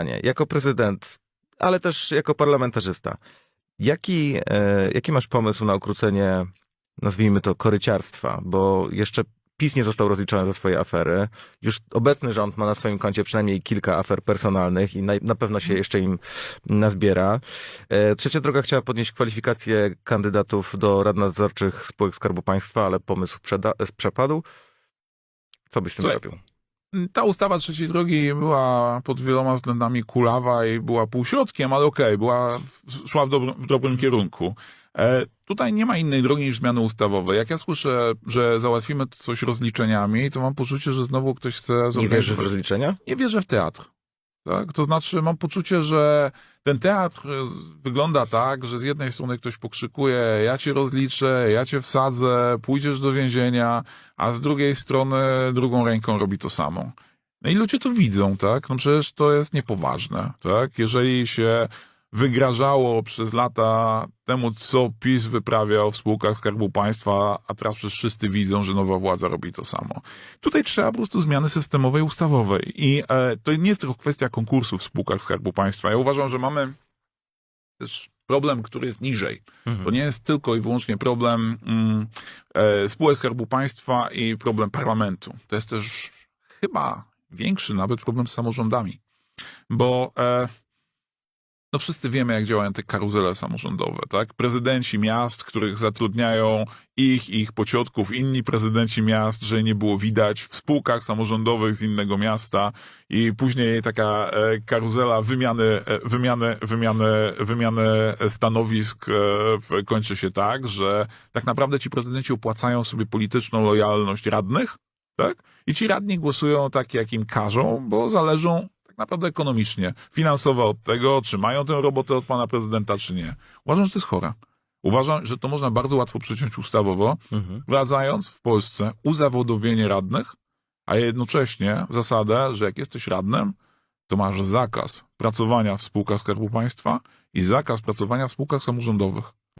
pytanie. Jako prezydent, ale też jako parlamentarzysta, jaki, e, jaki masz pomysł na ukrócenie, nazwijmy to, koryciarstwa? Bo jeszcze PiS nie został rozliczony za swoje afery. Już obecny rząd ma na swoim koncie przynajmniej kilka afer personalnych i na, na pewno się jeszcze im nazbiera. E, Trzecia droga chciała podnieść kwalifikacje kandydatów do rad nadzorczych spółek Skarbu Państwa, ale pomysł przeda- przepadł. Co byś z tym Słuchaj, zrobił? Ta ustawa trzeciej drogi była pod wieloma względami kulawa i była półśrodkiem, ale okej, była, w- szła w, dobro, w dobrym kierunku. E, tutaj nie ma innej drogi niż zmiany ustawowe. Jak ja słyszę, że załatwimy coś rozliczeniami, to mam poczucie, że znowu ktoś chce Nie wierzysz w zorganizować... rozliczenia? nie wierzę w teatr. Tak? To znaczy, mam poczucie, że ten teatr e, wygląda tak, że z jednej strony ktoś pokrzykuje, ja cię rozliczę, ja cię wsadzę, pójdziesz do więzienia, a z drugiej strony drugą ręką robi to samo. No i ludzie to widzą, tak? No przecież to jest niepoważne, tak? Jeżeli się wygrażało przez lata temu, co PiS wyprawiał w spółkach Skarbu Państwa, a teraz przecież wszyscy widzą, że nowa władza robi to samo. Tutaj trzeba po prostu zmiany systemowej, ustawowej. I e, to nie jest tylko kwestia konkursów w spółkach Skarbu Państwa. Ja uważam, że mamy też problem, który jest niżej. To nie jest tylko i wyłącznie problem mm, e, spółek Skarbu Państwa i problem parlamentu. To jest też chyba większy nawet problem z samorządami. Bo e, no wszyscy wiemy, jak działają te karuzele samorządowe, tak? Prezydenci miast, których zatrudniają ich, ich pociotków, inni prezydenci miast, że nie było widać w spółkach samorządowych z innego miasta i później taka e, karuzela wymiany, e, wymiany, wymiany, wymiany stanowisk e, kończy się tak, że tak naprawdę ci prezydenci opłacają sobie polityczną lojalność radnych, tak? I ci radni głosują tak, jak im każą, bo zależą naprawdę ekonomicznie, finansowo od tego, czy mają tę robotę od pana prezydenta, czy nie. Uważam, że to jest chore. Uważam, że to można bardzo łatwo przyciąć ustawowo, Mhm. w Polsce uzawodowienie radnych, a jednocześnie zasadę, że jak jesteś radnym, to masz zakaz pracowania w spółkach Skarbu Państwa i zakaz pracowania w spółkach samorządowych.